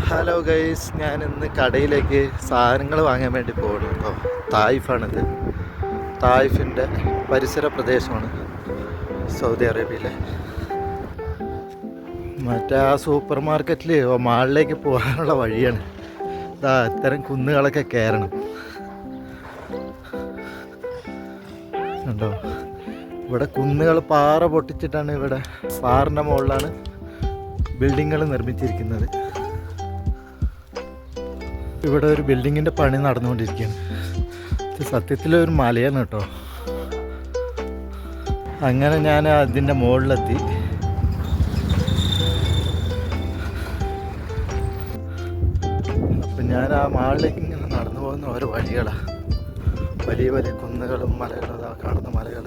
Hello guys ഞാൻ ഇന്ന് കടയിലേക്ക് സാധനങ്ങൾ വാങ്ങാൻ വേണ്ടി പോകണം കേട്ടോ. തായിഫാണിത്. തായിഫിന്റെ പരിസര പ്രദേശമാണ് സൗദി അറേബ്യയിലെ. മറ്റേ ആ സൂപ്പർ മാർക്കറ്റിൽ മാളിലേക്ക് പോകാനുള്ള വഴിയാണ്. ഇതാ ഇത്തരം കുന്നുകളൊക്കെ കയറണം. ഉണ്ടോ ഇവിടെ കുന്നുകൾ പാറ പൊട്ടിച്ചിട്ടാണ് ഇവിടെ പാറിന്റെ മുകളിലാണ് ബിൽഡിങ്ങുകൾ നിർമ്മിച്ചിരിക്കുന്നത്. ഇവിടെ ഒരു ബിൽഡിങ്ങിന്റെ പണി നടന്നുകൊണ്ടിരിക്കുകയാണ്. ഇത് സത്യത്തിൽ ഒരു മലയാണ് കേട്ടോ. അങ്ങനെ ഞാൻ അതിന്റെ മുകളിലെത്തി. അപ്പം ഞാൻ ആ മാളിലേക്ക് ഇങ്ങനെ നടന്നു പോകുന്ന ഓരോ വഴികളാണ് വലിയ വലിയ കുന്നുകളും മലകളും അതാ കാണുന്ന മലകൾ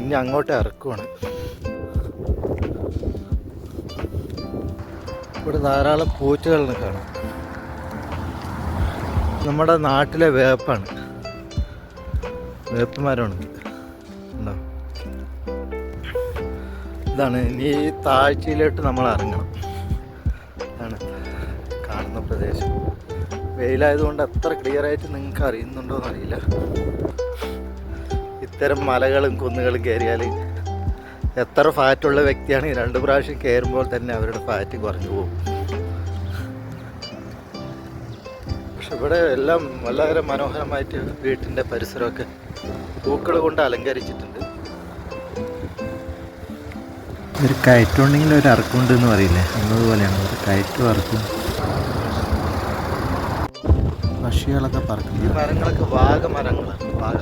ഇനി അങ്ങോട്ട് ഇറക്കുവാണ്. ഇവിടെ ധാരാളം പൂച്ചകളിനെ കാണാം. നമ്മുടെ നാട്ടിലെ വേപ്പാണ്. വേപ്പ് മരമാണ് ഇതാണ്. ഇനി ഈ താഴ്ചയിലോട്ട് നമ്മൾ ഇറങ്ങണം. ഇതാണ് കാണുന്ന പ്രദേശം. വെയിലായതുകൊണ്ട് എത്ര ക്ലിയർ ആയിട്ട് നിങ്ങൾക്ക് അറിയുന്നുണ്ടോ എന്നറിയില്ല. ഇത്തരം മലകളും കുന്നുകളും കയറിയാൽ എത്ര ഫാറ്റുള്ള വ്യക്തിയാണ് രണ്ട് പ്രാവശ്യം കയറുമ്പോൾ തന്നെ അവരുടെ ഫാറ്റ് കുറഞ്ഞു പോകും. ഇവിടെ എല്ലാം വളരെ മനോഹരമായിട്ട് വീട്ടിന്റെ പരിസരമൊക്കെ പൂക്കൾ കൊണ്ട് അലങ്കരിച്ചിട്ടുണ്ട്. ഒരു കയറ്റുണ്ടെങ്കിൽ ഒരു അറക്കുണ്ട് എന്ന് പറയില്ലേ? എന്നതുപോലെയാണ്. ഒരു കയറ്റും അറക്കും. പക്ഷികളൊക്കെ പറക്കും ഈ മരങ്ങളൊക്കെ വാഗ മരങ്ങളാണ് വാഗ.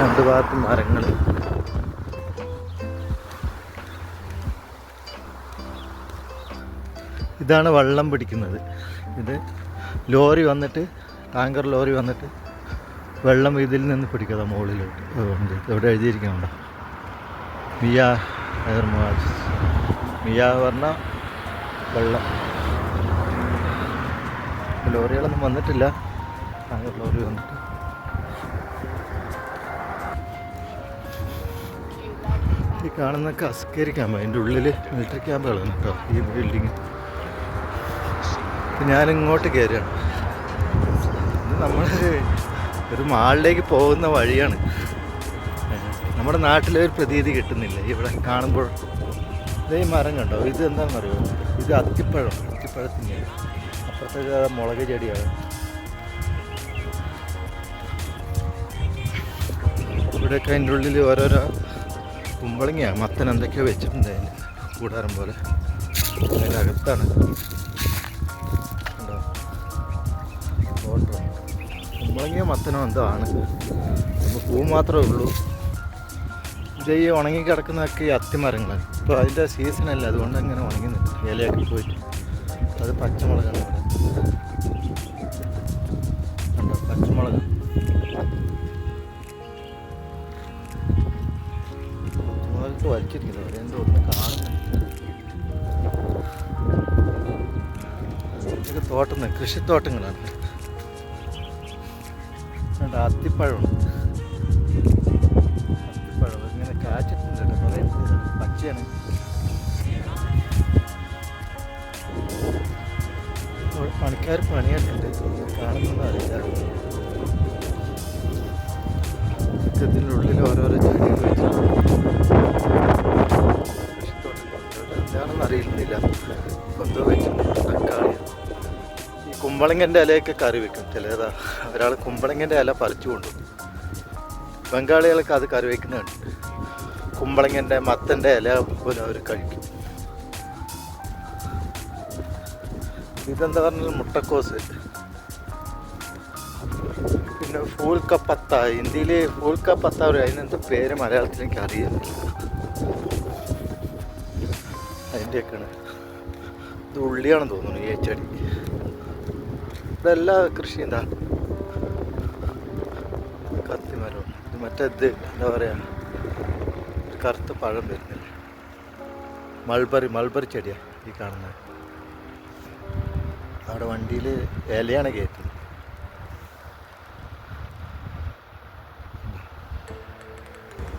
രണ്ട് ഭാഗത്തും മരങ്ങൾ. ഇതാണ് വള്ളം പിടിക്കുന്നത്. ഇത് ലോറി വന്നിട്ട് ടാങ്കർ ലോറി വന്നിട്ട് വെള്ളം ഇതിൽ നിന്ന് പിടിക്കുക മുകളിലോട്ട്. എവിടെ എഴുതിയിരിക്കുന്നുണ്ടോ മിയ മിയ പറഞ്ഞ വെള്ളം. ലോറികളൊന്നും വന്നിട്ടില്ല. ടാങ്കർ ലോറി വന്നിട്ട്. ഈ കാണുന്ന കസ്കരി ക്യാമ്പ് അതിന്റെ ഉള്ളിൽ മിലിറ്ററി ക്യാമ്പുകളാണ് കേട്ടോ ഈ ബിൽഡിങ് ഞാൻ ഇങ്ങോട്ട് കയറുകയാണ് നമ്മൾ ഒരു മാളിലേക്ക് പോകുന്ന വഴിയാണ്. നമ്മുടെ നാട്ടിലെ ഒരു പ്രതീതി കിട്ടുന്നില്ല. ഇവിടെ കാണുമ്പോൾ ഇതേ മരം കണ്ടോ? ഇത് എന്താണെന്ന് അറിയോ ഇത് അത്തിപ്പഴം അത്തിപ്പഴത്തിന്റെ അപ്പുറത്തേക്ക് മുളക് ചെടിയാണ്. ഇവിടെയൊക്കെ അതിന്റെ ഉള്ളിൽ ഓരോരോ കുമ്പളങ്ങിയാണ് മത്തൻ എന്തൊക്കെയോ വെച്ചിട്ടുണ്ട് അതിന് കൂടാരം പോലെ. അതിന്റെ അകത്താണ്. ഓട്ടോ. കുമ്പളങ്ങിയോ മത്തനോ എന്തോ ആണ്. പൂ മാത്രമേ ഉള്ളൂ. ഈ ഉണങ്ങി കിടക്കുന്നതൊക്കെ ഈ അത്തിമരങ്ങളാണ്. ഇപ്പോൾ അതിന്റെ സീസണല്ല അതുകൊണ്ട് അങ്ങനെ ഉണങ്ങി നിൽക്കും ഇലയൊക്കെ പോയിട്ട്. അത് പച്ചമുളകാണ് കണ്ടോ പച്ചമുളക്. വലിച്ചിരിക്കുന്നത് അവിടെ എന്തോ ഒന്ന് കാണുന്നു. ഇതൊക്കെ തോട്ടം കൃഷിത്തോട്ടങ്ങളാണ്. കണ്ടോ അത്തിപ്പഴം അത്തിപ്പഴം ഇങ്ങനെ കാച്ചിട്ടുണ്ട് കേട്ടോ. കുറേ പച്ചയാണ്. പണിക്കാർ പണിയായിട്ടുണ്ട് കാണുന്നത് അറിയില്ല ഇതിനുള്ളിൽ ഓരോരോ ചെടികൾ വെച്ചിട്ടുണ്ട്. കുമ്പളങ്ങന്റെ ഇലയൊക്കെ കറി വെക്കും. ചിലതാ ഒരാൾ കുമ്പളങ്ങന്റെ ഇല പറിച്ചു കൊണ്ടുപോകും ബംഗാളികളൊക്കെ അത് കറി വെക്കുന്നുണ്ട്. കുമ്പളങ്ങന്റെ മത്തന്റെ ഇല പോലും അവർ കഴിക്കും. ഇതെന്താ പറഞ്ഞാൽ മുട്ടക്കോസ്. പിന്നെ ഫൂൽ കപ്പത്ത പത്ത ഹിന്ദിയിൽ ഫൂൽ ക പത്ത ഒരു അതിനെന്താ പേര് മലയാളത്തിൽ എനിക്ക് അറിയുന്നില്ല അതിന്റെയൊക്കെയാണ്. ഇത് ഉള്ളിയാണെന്ന് തോന്നുന്നു ഈ ചെടി ഇതെല്ലാ കൃഷി എന്താ കത്തിമരം. ഇത് മറ്റേത് എന്താ പറയുക കറുത്ത പഴം വരുന്നില്ല? മൾബറി മൾബറി ചെടിയാണ് ഈ കാണുന്നത് അവിടെ വണ്ടിയിൽ ഇലയാണ് കയറ്റുന്നത്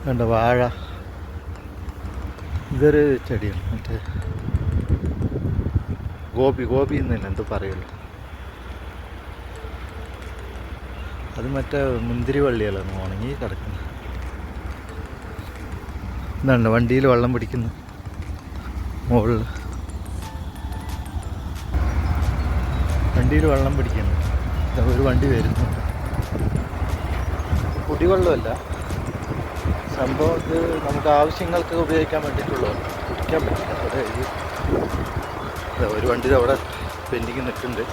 കണ്ട വാഴ? ഇതൊരു ചെടിയാണ്. മറ്റേ ഗോപി ഗോപി എന്നല്ല എന്തോ പറയുള്ളൂ. അത് മറ്റേ മുന്തിരി വള്ളികളാണ് ഉണങ്ങി കിടക്കുന്നത് ഇതുണ്ട് വണ്ടിയിൽ വെള്ളം പിടിക്കുന്നു. മുകളിൽ. വണ്ടിയിൽ വെള്ളം പിടിക്കുന്നു. ഒരു വണ്ടി വരുന്നുണ്ട് കുടിവെള്ളമല്ല. സംഭവം ഇത് നമുക്ക് ആവശ്യങ്ങൾക്ക് ഉപയോഗിക്കാൻ വേണ്ടിയിട്ടുള്ളതാണ് കുടിക്കാൻ പറ്റില്ല. അവിടെ എഴുതി ഒരു വണ്ടി അവിടെ പെൻഡിങ് നിൽക്കുന്നുണ്ട്.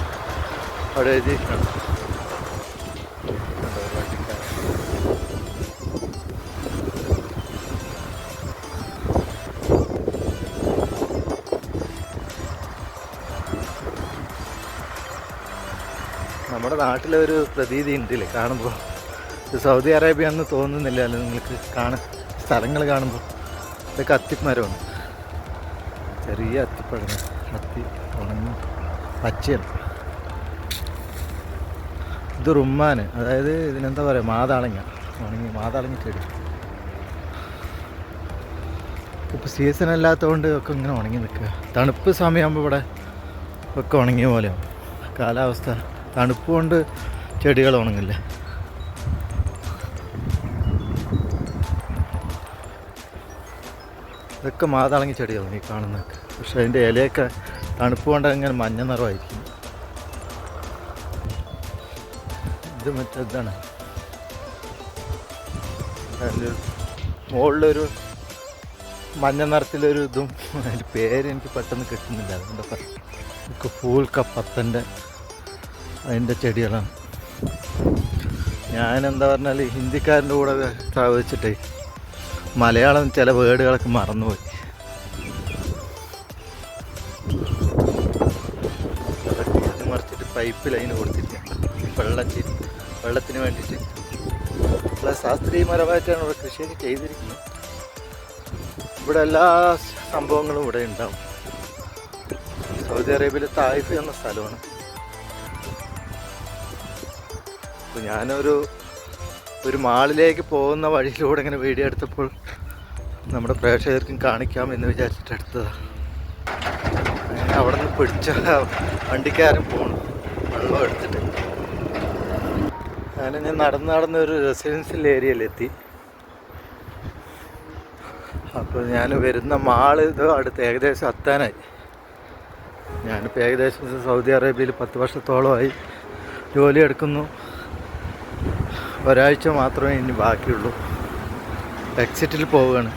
അവിടെ എഴുതിയിട്ടുണ്ട് നമ്മുടെ നാട്ടിലെ ഒരു പ്രതീതി ഉണ്ടല്ലേ കാണുമ്പോൾ സൗദി അറേബ്യ എന്ന് തോന്നുന്നില്ല അല്ലേ നിങ്ങൾക്ക് കാണ സ്ഥലങ്ങൾ കാണുമ്പോൾ ഇതൊക്കെ അത്തിമരമാണ് ചെറിയ അത്തിപ്പഴങ്ങൾ അത്തി ഉണങ്ങി പച്ചയാണ് ഇത് റുമ്മാൻ അതായത് ഇതിനെന്താ പറയുക മാതാളങ്ങ. ഉണങ്ങി മാതാളങ്ങ ചെടി. ഇപ്പോൾ സീസൺ അല്ലാത്തതുകൊണ്ട് ഒക്കെ ഇങ്ങനെ ഉണങ്ങി നിൽക്കുക. തണുപ്പ് സമയമാകുമ്പോൾ ഇവിടെ ഒക്കെ ഉണങ്ങിയ പോലെയാവും കാലാവസ്ഥ തണുപ്പ് കൊണ്ട് ചെടികൾ ഉണങ്ങില്ല. ഇതൊക്കെ മാതളങ്ങി ചെടികളാണ് ഈ കാണുന്നതൊക്കെ. പക്ഷെ അതിന്റെ ഇലയൊക്കെ തണുപ്പ് കൊണ്ട് ഇങ്ങനെ മഞ്ഞ നിറമായിരിക്കും. ഇത് മറ്റേതാണ് മുകളിലൊരു മഞ്ഞ നിറത്തിലൊരു ഇതും അതിന്റെ പേര് എനിക്ക് പെട്ടെന്ന് കിട്ടുന്നില്ല. അതുകൊണ്ട് പറയാം ഫൂൾ കപ്പത്തന്റെ അതിന്റെ ചെടികളാണ്. ഞാൻ എന്താ പറഞ്ഞാൽ ഹിന്ദിക്കാരന്റെ കൂടെ വെച്ചിട്ടേ മലയാളം ചില വേർഡുകളൊക്കെ മറന്നുപോയി. മറിച്ചിട്ട് പൈപ്പ് ലൈൻ കൊടുത്തിട്ടാണ് വെള്ളത്തിന് വെള്ളത്തിന് വേണ്ടിയിട്ട്. ഉള്ള ശാസ്ത്രീയപരമായിട്ടാണ് ഇവിടെ കൃഷിയൊക്കെ ചെയ്തിരിക്കുന്നത്. ഇവിടെ എല്ലാ സംഭവങ്ങളും ഇവിടെ ഉണ്ടാവും. സൗദി അറേബ്യയിലെ തായിഫ് എന്ന സ്ഥലമാണ്. അപ്പോൾ ഞാനൊരു ഒരു മാളിലേക്ക് പോകുന്ന വഴിയിലൂടെ ഇങ്ങനെ വീഡിയോ എടുത്തപ്പോൾ നമ്മുടെ പ്രേക്ഷകർക്കും കാണിക്കാം എന്ന് വിചാരിച്ചിട്ട് എടുത്തതാണ് അവിടെ നിന്ന് പിടിച്ച വണ്ടിക്കാരൻ പോകണം വെള്ളം എടുത്തിട്ട്. അങ്ങനെ ഞാൻ നടന്ന് നടന്ന ഒരു റെസിഡൻഷ്യൽ ഏരിയയിലെത്തി അപ്പോൾ ഞാൻ വരുന്ന മാൾ ഇത് അടുത്ത് ഏകദേശം എത്താനായി. ഞാനിപ്പോൾ ഏകദേശം സൗദി അറേബ്യയിൽ പത്ത് വർഷത്തോളമായി ജോലി എടുക്കുന്നു. ഒരാഴ്ച മാത്രമേ ഇനി ബാക്കിയുള്ളൂ. എക്സിറ്റിൽ പോവുകയാണ്.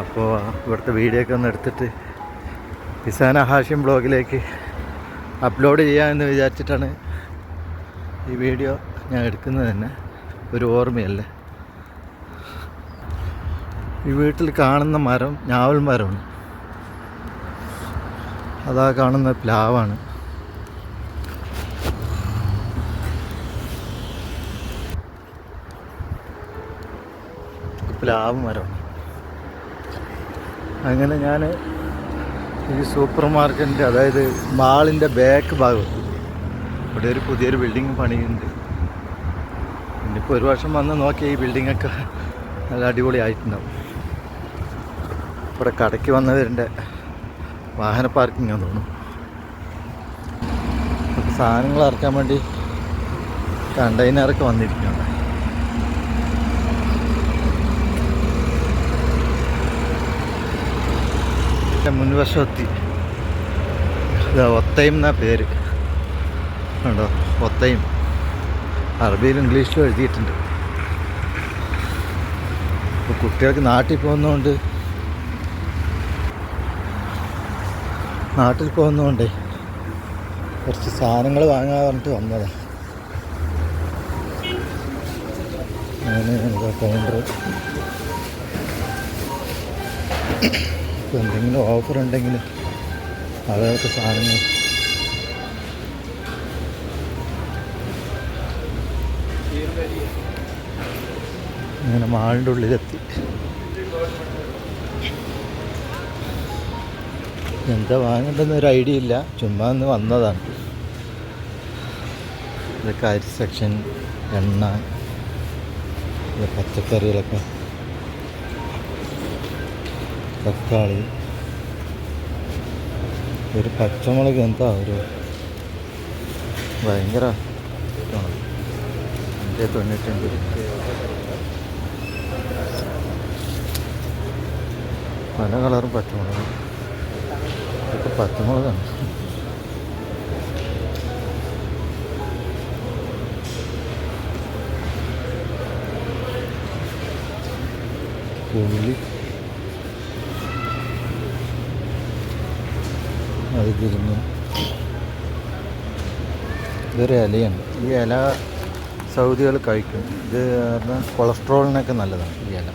അപ്പോൾ ഇവിടുത്തെ വീഡിയോ ഒക്കെ ഒന്ന് എടുത്തിട്ട് കിസാന ഹാഷ്യം ബ്ലോഗിലേക്ക് അപ്ലോഡ് ചെയ്യാമെന്ന് വിചാരിച്ചിട്ടാണ് ഈ വീഡിയോ ഞാൻ എടുക്കുന്നത് തന്നെ. ഒരു ഓർമ്മയല്ലേ? ഈ വീട്ടിൽ കാണുന്ന മരം ഞാവൽ മരമാണ്. അതാ കാണുന്ന പ്ലാവാണ്. പ്ലാവ് മരമാണ് അങ്ങനെ ഞാൻ ഈ സൂപ്പർ മാർക്കറ്റിന്റെ അതായത് മാളിന്റെ ബാക്ക് ഭാഗം ഇവിടെ ഒരു പുതിയൊരു ബിൽഡിങ് പണിയുണ്ട്. ഇനിയിപ്പോൾ ഒരു വർഷം വന്ന് നോക്കി ഈ ബിൽഡിങ്ങൊക്കെ നല്ല അടിപൊളിയായിട്ടുണ്ടാവും. ഇവിടെ കടയ്ക്ക് വന്നവരുടെ വാഹന പാർക്കിംഗ് തോന്നുന്നു. അപ്പോൾ സാധനങ്ങൾ ഇറക്കാൻ വേണ്ടി കണ്ടെയ്നറൊക്കെ വന്നിരിക്കുകയാണ് മുൻവശമെത്തി ഇതാ ഒത്തയും എന്നാ പേര്. ഉണ്ടോ ഒത്തയും. അറബിയിലും ഇംഗ്ലീഷിലും എഴുതിയിട്ടുണ്ട്. അപ്പോൾ കുട്ടികൾക്ക് നാട്ടിൽ പോകുന്നതുകൊണ്ട് നാട്ടിൽ പോകുന്നതുകൊണ്ടേ കുറച്ച് സാധനങ്ങൾ വാങ്ങാൻ പറഞ്ഞിട്ട് വന്നതാണ് ഞാൻ കൗണ്ടർ എന്തെങ്കിലും ഓഫർ ഉണ്ടെങ്കിൽ അതൊക്കെ സാധനങ്ങൾ ഇങ്ങനെ മാളിന്റെ ഉള്ളിലെത്തി. എന്താ വാങ്ങേണ്ടെന്ന് ഒരു ഐഡിയ ഇല്ല. ചുമ്മാ ഒന്ന് വന്നതാണ്. ഇതൊക്കെ അരി സെക്ഷൻ എണ്ണ പച്ചക്കറികളൊക്കെ. തക്കാളി ഒരു പച്ചമുളക് എന്താ ഒരു ഭയങ്കര. അഞ്ച് തൊണ്ണൂറ്റഞ്ച് പല കളറും പച്ചമുളക്. ഇതൊക്കെ പച്ചമുളകാണ്. ഉള്ളി അത് തിരുന്നു ഇതൊരു ഇലയാണ്. ഈ ഇല സൗദികൾ കഴിക്കും. ഇത് പറഞ്ഞാൽ കൊളസ്ട്രോളിനൊക്കെ നല്ലതാണ് ഈ ഇല.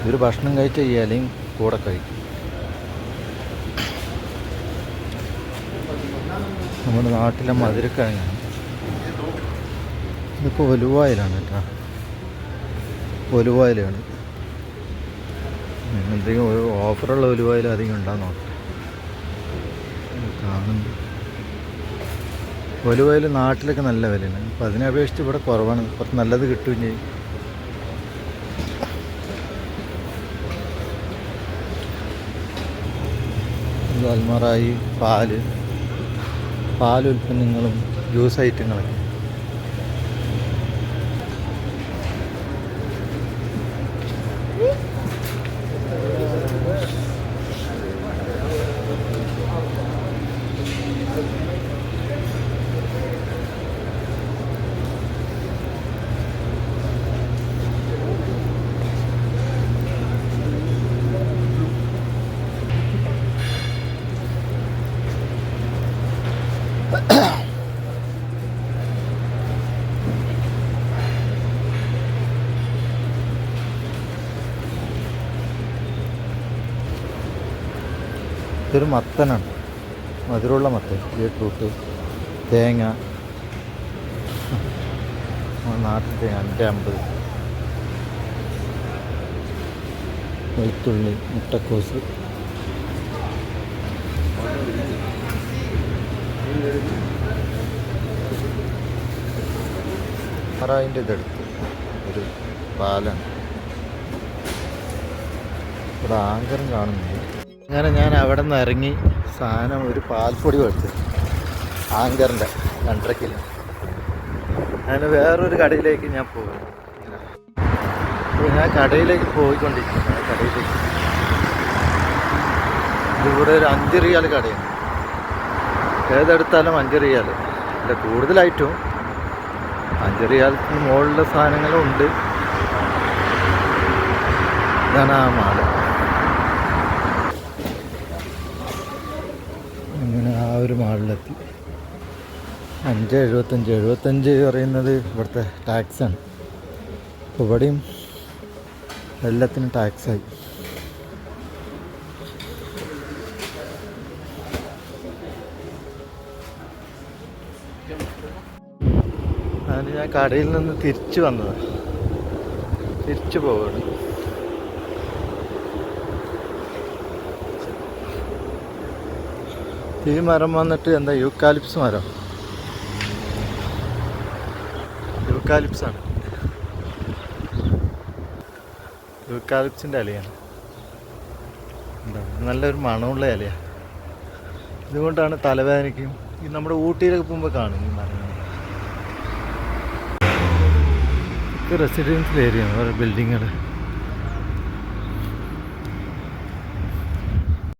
ഇതൊരു ഭക്ഷണം കഴിച്ച ഈ ഇലയും കൂടെ കഴിക്കും. നമ്മുടെ നാട്ടിലെ മധുരക്കിഴങ്ങാണ്. ഇതൊക്കെ ഒലുവായിലാണ് കേട്ടോ. ഒലുവായിലാണ് എന്തെങ്കിലും ഓഫറുള്ള ഒലുവായിൽ അധികം ഉണ്ടാകും നോക്കട്ടെ കാണുന്നു ഒലുവയിൽ നാട്ടിലൊക്കെ നല്ല വിലയാണ്. അപ്പോൾ അതിനെ അപേക്ഷിച്ച് ഇവിടെ കുറവാണ്. കുറച്ച് നല്ലത് കിട്ടുകയും ചെയ്യും. അൽമറായി പാൽ. പാലുൽപ്പന്നങ്ങളും ജ്യൂസ് ഐറ്റങ്ങളൊക്കെ. ഇതൊരു മത്തനാണ്. മധുരമുള്ള മത്തൻ. ബീട്രൂട്ട് തേങ്ങ. നാട്ടിൽ തേങ്ങ അഞ്ച് അമ്പത്. വെളുത്തുള്ളി മുട്ടക്കോസ്. മറായിന്റെ ഇതെടുത്ത് ഒരു പാലാണ്. ഇവിടെ ആങ്കരം കാണുന്നുണ്ട് അങ്ങനെ ഞാൻ അവിടെ നിന്ന് ഇറങ്ങി സാധനം ഒരു പാൽപ്പൊടി എടുത്ത് ആങ്കറിന്റെ രണ്ടര കിലോ അങ്ങനെ വേറൊരു കടയിലേക്ക് ഞാൻ പോകും ഞാൻ കടയിലേക്ക് പോയിക്കൊണ്ടിരിക്കുന്നു. കടയിലേക്ക്. ഇവിടെ ഒരു അഞ്ച് റിയാൽ കടയാണ് ഏതെടുത്താലും അഞ്ച് റിയാൽ ഇല്ല കൂടുതലായിട്ടും അഞ്ച് മുകളിലുള്ള സാധനങ്ങളും ഉണ്ട്. ഇതാണ് ആ മാല. അങ്ങനെ ആ ഒരു മാളിലെത്തി. അഞ്ച് എഴുപത്തഞ്ച്. എഴുപത്തഞ്ച് പറയുന്നത് ഇവിടുത്തെ ടാക്സാണ് അപ്പോൾ ഇവിടെയും എല്ലാത്തിനും ടാക്സായി ഞാൻ കടയിൽ നിന്ന് തിരിച്ചു വന്നതാണ് തിരിച്ചു പോവുകയാണ്. ഈ മരം വന്നിട്ട് എന്താ യൂക്കാലിപ്സ് മരം? യൂക്കാലിപ്സ് ആണ് യൂക്കാലിപ്സിന്റെ ഇലയാണ്. നല്ലൊരു മണമുള്ള ഇലയാണ്. ഇതുകൊണ്ടാണ് തലവേദനയ്ക്കും ഈ നമ്മുടെ ഊട്ടിയിലൊക്കെ പോകുമ്പോൾ കാണും ഈ മരങ്ങൾ ഇത് റെസിഡൻഷ്യൽ ഏരിയയാണ് ഓരോ ബിൽഡിങ്ങുകൾ